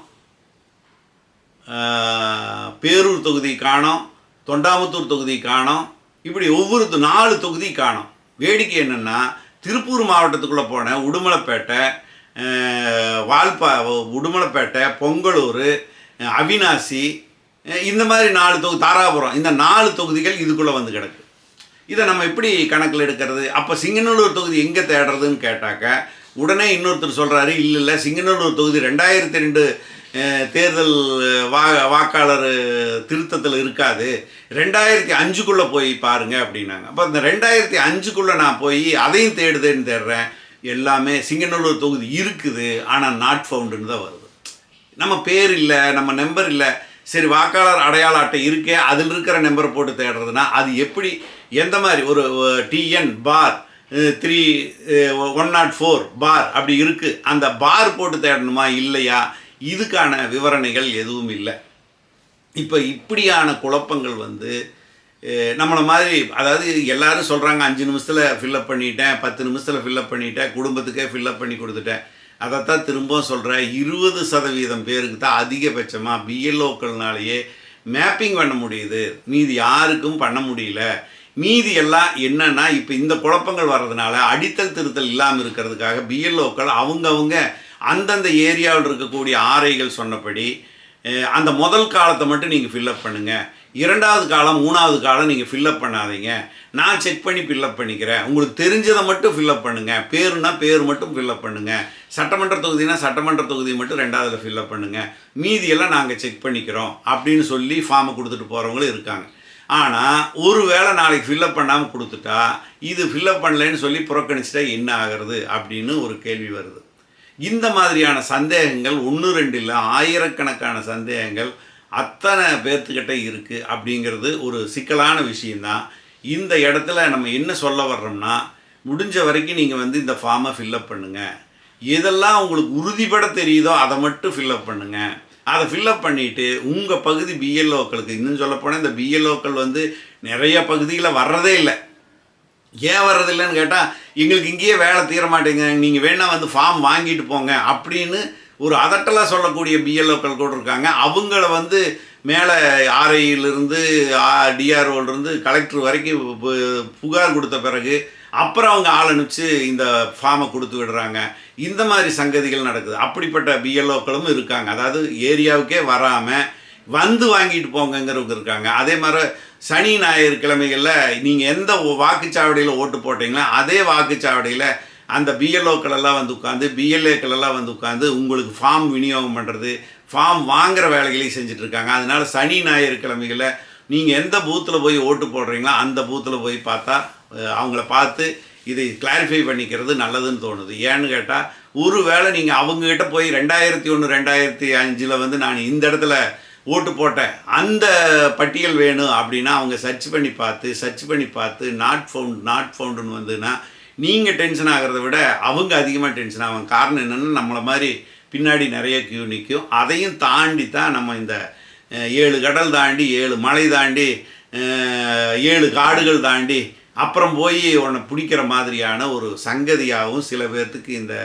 பேரூர் தொகுதி காணோம் தொண்டாமுத்தூர் தொகுதி காணும் இப்படி ஒவ்வொரு நாலு தொகுதி காணோம். வேடிக்கை என்னென்னா திருப்பூர் மாவட்டத்துக்குள்ளே போன உடுமலைப்பேட்டை வால்பா உடுமலைப்பேட்டை பொங்கலூர் அவினாசி இந்த மாதிரி நாலு தொகு தாராபுரம் இந்த நாலு தொகுதிகள் இதுக்குள்ளே வந்து கிடக்கு. இதை நம்ம எப்படி கணக்கில் எடுக்கிறது? அப்போ சிங்கநல்லூர் தொகுதி எங்கே தேடுறதுன்னு கேட்டாக்க உடனே இன்னொருத்தர் சொல்கிறாரு இல்லை இல்லை சிங்கநல்லூர் தொகுதி ரெண்டாயிரத்தி ரெண்டு தேர்தல் வா வாக்காளர் திருத்தத்தில் இருக்காது. ரெண்டாயிரத்தி அஞ்சுக்குள்ளே போய் பாருங்க அப்படின்னாங்க. அப்போ இந்த ரெண்டாயிரத்தி அஞ்சுக்குள்ளே நான் போய் அதையும் தேடுதேன்னு தேடுறேன். எல்லாமே சிங்கநல்லூர் தொகுதி இருக்குது. ஆனால் நாட் ஃபவுண்டுன்னு தான் வருது. நம்ம பேர் இல்லை நம்ம நம்பர் இல்லை. சரி வாக்காளர் அடையாள அட்டை இருக்கே. அதில் இருக்கிற நம்பரை போட்டு தேடுறதுனா அது எப்படி எந்த மாதிரி ஒரு டிஎன் பார் த்ரீ ஒன் நாட் ஃபோர் பார் அப்படி இருக்குது அந்த பார் போட்டு தேடணுமா? இல்லையா? இதுக்கான விவரணைகள் எதுவும் இல்லை. இப்போ இப்படியான குழப்பங்கள் வந்து நம்மளை மாதிரி அதாவது எல்லாரும் சொல்கிறாங்க அஞ்சு நிமிஷத்தில் ஃபில்லப் பண்ணிட்டேன் பத்து நிமிஷத்தில் ஃபில்லப் பண்ணிட்டேன் குடும்பத்துக்கே ஃபில்லப் பண்ணி கொடுத்துட்டேன். அதைத்தான் திரும்பவும் சொல்கிறேன் இருபது சதவீதம் பேருக்கு தான் அதிகபட்சமாக பிஎல்ஓக்கள்னாலேயே மேப்பிங் பண்ண முடியுது. மீதி யாருக்கும் பண்ண முடியல. மீதி எல்லாம் என்னன்னா இப்போ இந்த குழப்பங்கள் வர்றதுனால அடித்தல் திருத்தல் இல்லாமல் இருக்கிறதுக்காக பிஎல்ஓக்கள் அவங்கவுங்க அந்தந்த ஏரியாவில் இருக்கக்கூடிய ஆரைகள் சொன்னபடி அந்த முதல் காலத்தை மட்டும் நீங்கள் ஃபில்லப் பண்ணுங்கள் இரண்டாவது காலம் மூணாவது காலம் நீங்கள் ஃபில்லப் பண்ணாதீங்க. நான் செக் பண்ணி ஃபில்லப் பண்ணிக்கிறேன். உங்களுக்கு தெரிஞ்சதை மட்டும் ஃபில்லப் பண்ணுங்கள் பேருனா பேர் மட்டும் ஃபில்லப் பண்ணுங்கள் சட்டமன்ற தொகுதினா சட்டமன்ற தொகுதி மட்டும் ரெண்டாவதுல ஃபில்லப் பண்ணுங்கள் மீதியெல்லாம் நாங்கள் செக் பண்ணிக்கிறோம் அப்படின்னு சொல்லி ஃபார்மை கொடுத்துட்டு போகிறவங்களும் இருக்காங்க. ஆனால் ஒரு வேளை நாளைக்கு ஃபில்லப் பண்ணாமல் கொடுத்துட்டா இது ஃபில்லப் பண்ணலைன்னு சொல்லி புறக்கணிச்சிட்டா என்ன ஆகிறது அப்படின்னு ஒரு கேள்வி வருது. இந்த மாதிரியான சந்தேகங்கள் ஒன்று ரெண்டு இல்லை ஆயிரக்கணக்கான சந்தேகங்கள் அத்தனை பேர்த்துக்கிட்ட இருக்குது அப்படிங்கிறது ஒரு சிக்கலான விஷயந்தான் இந்த இடத்துல நம்ம என்ன சொல்ல வர்றோம்னா முடிஞ்ச வரைக்கும் நீங்கள் வந்து இந்த ஃபார்மை ஃபில்லப் பண்ணுங்கள் எதெல்லாம் உங்களுக்கு உறுதிப்பட தெரியுதோ அதை மட்டும் ஃபில்லப் பண்ணுங்கள் அதை ஃபில்லப் பண்ணிவிட்டு உங்கள் பகுதி பிஎல்ஓக்களுக்கு இன்னும் சொல்லப்போனால் இந்த பிஎல்ஓக்கள் வந்து நிறைய பகுதியில் வர்றதே இல்லை. ஏன் வர்றதில்லைன்னு கேட்டால் எங்களுக்கு இங்கேயே வேலை தீர மாட்டேங்க. நீங்கள் வேணால் வந்து ஃபார்ம் வாங்கிட்டு போங்க அப்படின்னு ஒரு அதட்டலாக சொல்லக்கூடிய பிஎல்ஓக்கள் கூட இருக்காங்க. அவங்கள வந்து மேலே ஆர்ஐயிலிருந்து டிஆர்ஓலேருந்து கலெக்டர் வரைக்கும் பு- புகார் கொடுத்த பிறகு அப்புறம் அவங்க ஆள் அனுப்பிச்சு இந்த ஃபார்மை கொடுத்து விடுறாங்க. இந்த மாதிரி சங்கதிகள் நடக்குது. அப்படிப்பட்ட பிஎல்ஓக்களும் இருக்காங்க. அதாவது ஏரியாவுக்கே வராமல் வந்து வாங்கிட்டு போங்கங்கிறவங்க இருக்காங்க. அதே மாதிரி சனி ஞாயிறு கிழமைகளில் நீங்கள் எந்த வாக்குச்சாவடியில் ஓட்டு போட்டீங்களோ அதே வாக்குச்சாவடியில் அந்த பிஎல்ஓக்களெல்லாம் வந்து உட்காந்து பிஎல்ஏக்களெல்லாம் வந்து உட்காந்து உங்களுக்கு ஃபார்ம் விநியோகம் பண்ணுறது ஃபார்ம் வாங்குகிற வேலைகளையும் செஞ்சிட்ருக்காங்க அதனால் சனி ஞாயிறு கிழமைகளில் நீங்கள் எந்த பூத்தில் போய் ஓட்டு போடுறீங்களோ அந்த பூத்தில் போய் பார்த்தா அவங்கள பார்த்து இதை கிளாரிஃபை பண்ணிக்கிறது நல்லதுன்னு தோணுது. ஏன்னு கேட்டால் ஒரு வேளை நீங்கள் அவங்கக்கிட்ட போய் ரெண்டாயிரத்தி ஒன்று ரெண்டாயிரத்தி அஞ்சில் வந்து நான் இந்த இடத்துல ஓட்டு போட்டேன். அந்த பட்டியல் வேணும் அப்படின்னா அவங்க சர்ச் பண்ணி பார்த்து சர்ச் பண்ணி பார்த்து நாட் ஃபவுண்ட் நாட் ஃபவுண்டுன்னு வந்துன்னா நீங்கள் டென்ஷன் ஆகிறத விட அவங்க அதிகமாக டென்ஷன் ஆகும் காரணம் என்னென்னா நம்மளை மாதிரி பின்னாடி நிறைய கியூ நிற்கும் அதையும் தாண்டி தான் நம்ம இந்த ஏழு கடல் தாண்டி ஏழு மலை தாண்டி ஏழு காடுகள் தாண்டி அப்புறம் போய் உன்னை பிடிக்கிற மாதிரியான ஒரு சங்கதியாகவும் சில பேர்த்துக்கு இந்த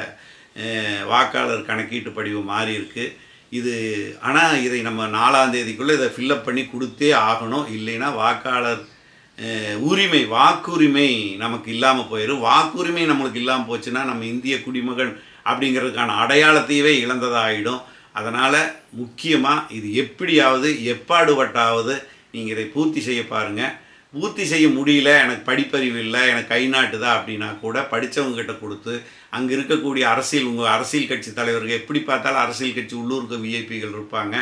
வாக்காளர் கணக்கீட்டு படிவு மாறி இருக்குது இது ஆனால் இதை நம்ம நாலாம் தேதிக்குள்ளே இதை ஃபில்லப் பண்ணி கொடுத்தே ஆகணும். இல்லைன்னா வாக்காளர் உரிமை வாக்குரிமை நமக்கு இல்லாமல் போயிடும் வாக்குரிமை நம்மளுக்கு இல்லாமல் போச்சுன்னா நம்ம இந்திய குடிமகன் அப்படிங்கிறதுக்கான அடையாளத்தையவே இழந்ததாகிடும் அதனால் முக்கியமாக இது எப்படியாவது எப்பாடுபட்டாவது நீங்கள் இதை பூர்த்தி செய்ய பாருங்கள் பூர்த்தி செய்ய முடியல எனக்கு படிப்பறிவு இல்லை எனக்கு கை நாட்டுதா அப்படின்னா கூட படித்தவங்ககிட்ட கொடுத்து அங்கே இருக்கக்கூடிய அரசியல் உங்கள் அரசியல் கட்சி தலைவர்கள் எப்படி பார்த்தாலும் அரசியல் கட்சி உள்ளூருக்கு விஐபிகள் இருப்பாங்க.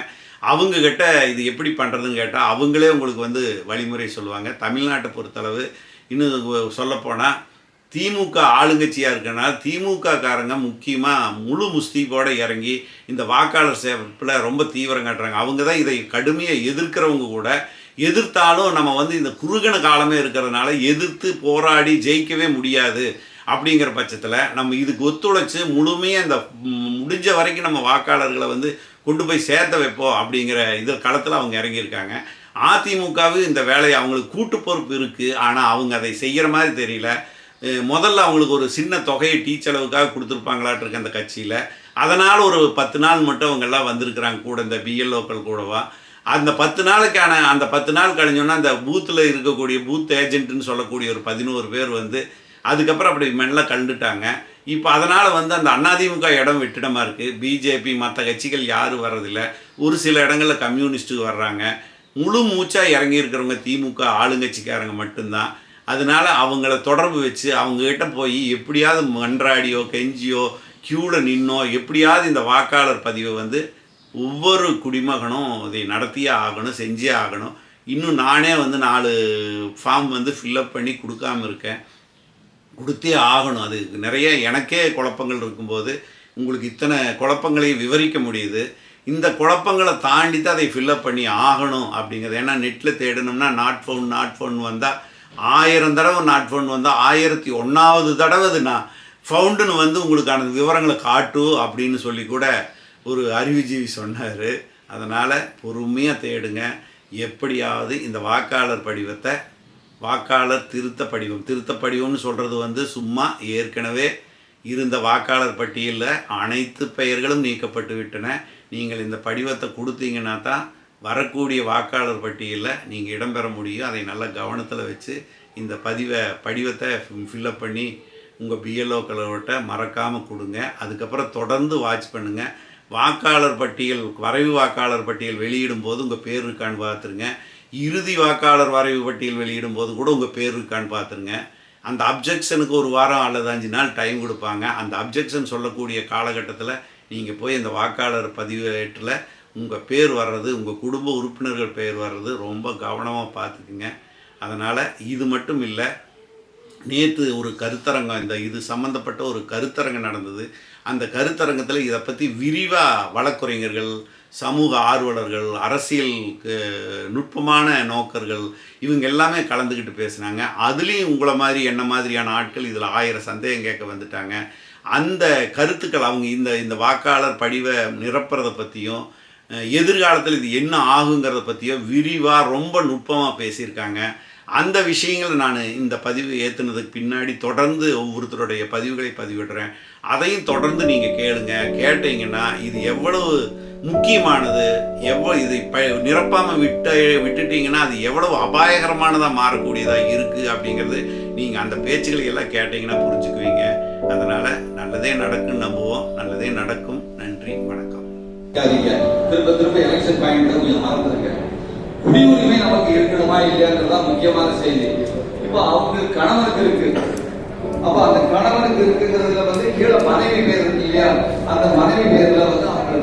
அவங்கக்கிட்ட இது எப்படி பண்ணுறதுன்னு கேட்டால் அவங்களே உங்களுக்கு வந்து வழிமுறை சொல்லுவாங்க. தமிழ்நாட்டை பொறுத்தளவு இன்னும் சொல்லப்போனால் திமுக ஆளுங்கட்சியாக இருக்கனால திமுக காரங்க முக்கியமாக முழு முஸ்தீபோடு இறங்கி இந்த வாக்காளர் சேவைப்பில் ரொம்ப தீவிரம் காட்டுறாங்க. அவங்க தான் இதை கடுமையாக எதிர்க்கிறவங்க கூட எதிர்த்தாலும் நம்ம வந்து இந்த குறுகன காலமே இருக்கிறதுனால எதிர்த்து போராடி ஜெயிக்கவே முடியாது அப்படிங்கிற பட்சத்தில் நம்ம இதுக்கு ஒத்துழைச்சு முழுமையாக இந்த முடிஞ்ச வரைக்கும் நம்ம வாக்காளர்களை வந்து கொண்டு போய் சேர்த்த வைப்போம் அப்படிங்கிற இது களத்தில் அவங்க இறங்கியிருக்காங்க. அதிமுகவு இந்த வேலையை அவங்களுக்கு கூட்டு பொறுப்பு இருக்குது ஆனால் அவங்க அதை செய்கிற மாதிரி தெரியல. முதல்ல அவங்களுக்கு ஒரு சின்ன தொகையை டீ செலவுக்காக அந்த கட்சியில். அதனால் ஒரு பத்து நாள் மட்டும் அவங்கெல்லாம் வந்திருக்கிறாங்க கூட இந்த பிஎல்ஓக்கள் கூடவா. அந்த பத்து நாளுக்கான அந்த பத்து நாள் கழிஞ்சோன்னா அந்த பூத்தில் இருக்கக்கூடிய பூத் ஏஜென்ட்டுன்னு சொல்லக்கூடிய ஒரு பதினோரு பேர் வந்து அதுக்கப்புறம் அப்படி மெல்ல கண்டுட்டாங்க இப்போ அதனால் வந்து அந்த அதிமுக இடம் வெற்றிடமாக இருக்குது பிஜேபி மற்ற கட்சிகள் யாரும் வர்றதில்ல. ஒரு சில இடங்களில் கம்யூனிஸ்ட்டு வர்றாங்க. முழு மூச்சாக இறங்கி இருக்கிறவங்க திமுக ஆளுங்கட்சிக்காரங்க மட்டும்தான். அதனால அவங்கள தொடர்பு வச்சு அவங்ககிட்ட போய் எப்படியாவது மன்றாடியோ கெஞ்சியோ க்யூவில் நின்னோ எப்படியாவது இந்த வாக்காளர் பதிவை வந்து ஒவ்வொரு குடிமகனும் இதை நடத்தியே ஆகணும் செஞ்சே ஆகணும். இன்னும் நானே வந்து நாலு ஃபார்ம் வந்து ஃபில்லப் பண்ணி கொடுக்காம இருக்கேன். கொடுத்தே ஆகணும். அது நிறைய எனக்கே குழப்பங்கள் இருக்கும்போது உங்களுக்கு இத்தனை குழப்பங்களை விவரிக்க முடியுது. இந்த குழப்பங்களை தாண்டி தான் அதை ஃபில்லப் பண்ணி ஆகணும் அப்படிங்கிறது. ஏன்னா நெட்டில் தேடணும்னா நாட் ஃபோன் நாட் ஃபோன் வந்தால் ஆயிரம் தடவை நாட் ஃபோன் வந்தால் ஆயிரத்தி ஒன்றாவது தடவை அது நான் ஃபவுண்டுன்னு வந்து உங்களுக்கான விவரங்களை காட்டும் அப்படின்னு சொல்லி கூட ஒரு அறிவுஜீவி சொன்னார். அதனால் பொறுமையாக தேடுங்க. எப்படியாவது இந்த வாக்காளர் படிவத்தை வாக்காளர் திருத்த படிவம் திருத்த படிவம்னு சொல்கிறது வந்து சும்மா ஏற்கனவே இருந்த வாக்காளர் பட்டியலில் அனைத்து பெயர்களும் நீக்கப்பட்டு விட்டன. நீங்கள் இந்த படிவத்தை கொடுத்தீங்கன்னா தான் வரக்கூடிய வாக்காளர் பட்டியலில் நீங்கள் இடம்பெற முடியும். அதை நல்ல கவனத்தில் வச்சு இந்த பதிவை படிவத்தை ஃபில்லப் பண்ணி உங்கள் பிஎல்ஓக்களோட்ட மறக்காமல் கொடுங்க. அதுக்கப்புறம் தொடர்ந்து வாட்ச் பண்ணுங்கள் வாக்காளர் பட்டியல் வரைவு வாக்காளர் பட்டியல் வெளியிடும் போது உங்கள் பேர் இருக்கான்னு பார்த்துருங்க. இறுதி வாக்காளர் வரைவு பட்டியல் வெளியிடும் போது கூட உங்கள் பேர் இருக்கான்னு பார்த்துருங்க. அந்த அப்ஜெக்ஷனுக்கு ஒரு வாரம் அல்லது அஞ்சு நாள் டைம் கொடுப்பாங்க. அந்த அப்ஜெக்ஷன் சொல்லக்கூடிய காலகட்டத்தில் நீங்கள் போய் அந்த வாக்காளர் பதிவேட்டில் உங்கள் பேர் வர்றது உங்கள் குடும்ப உறுப்பினர்கள் பேர் வர்றது ரொம்ப கவனமாக பார்த்துக்குங்க. அதனால் இது மட்டும் இல்லை நேற்று ஒரு கருத்தரங்கம் இந்த இது சம்மந்தப்பட்ட ஒரு கருத்தரங்கம் நடந்தது. அந்த கருத்தரங்கத்தில் இதை பற்றி விரிவாக வழக்குரைஞர்கள் சமூக ஆர்வலர்கள் அரசியல் நுட்பமான நோக்கர்கள் இவங்க எல்லாமே கலந்துக்கிட்டு பேசுனாங்க. அதுலேயும் உங்களை மாதிரி என்ன மாதிரியான ஆட்கள் இதில் ஆயிரம் சந்தேகம் கேட்க வந்துட்டாங்க. அந்த கருத்துக்கள் அவங்க இந்த இந்த வாக்காளர் படிவை நிரப்புறதை பற்றியும் எதிர்காலத்தில் இது என்ன ஆகுங்கிறத பற்றியும் விரிவாக ரொம்ப நுட்பமாக பேசியிருக்காங்க. அந்த விஷயங்களை நான் இந்த பதிவு ஏற்றுனதுக்கு பின்னாடி தொடர்ந்து ஒவ்வொருத்தருடைய பதிவுகளை பதிவிடுறேன். அதையும் தொடர்ந்து நீங்கள் கேளுங்க. கேட்டீங்கன்னா இது எவ்வளவு முக்கியமானது எவ்வளோ இதை ப நிரப்பாமல் விட்ட விட்டுட்டீங்கன்னா அது எவ்வளவு அபாயகரமானதாக மாறக்கூடியதாக இருக்குது அப்படிங்கிறது நீங்கள் அந்த பேச்சுகளை எல்லாம் கேட்டிங்கன்னா புரிஞ்சுக்குவீங்க. அதனால் நல்லதே நடக்குன்னு நம்புவோம். நல்லதே நடக்கும். நன்றி. வணக்கம். திரும்ப திரும்ப எலெக்ஷன் பாயிண்ட் மறந்துருக்கேன் குடியுரிமை நமக்கு இருக்கணுமா இல்லையாங்கிறதா முக்கியமான செய்தி. இப்போ அவங்க கணவனுக்கு இருக்கு. அப்ப அந்த கணவனுக்கு இருக்குங்கிறதுல வந்து கீழே மனைவி பேர் இருக்கு இல்லையா? அந்த மனைவி பேர்ல வந்து அவங்க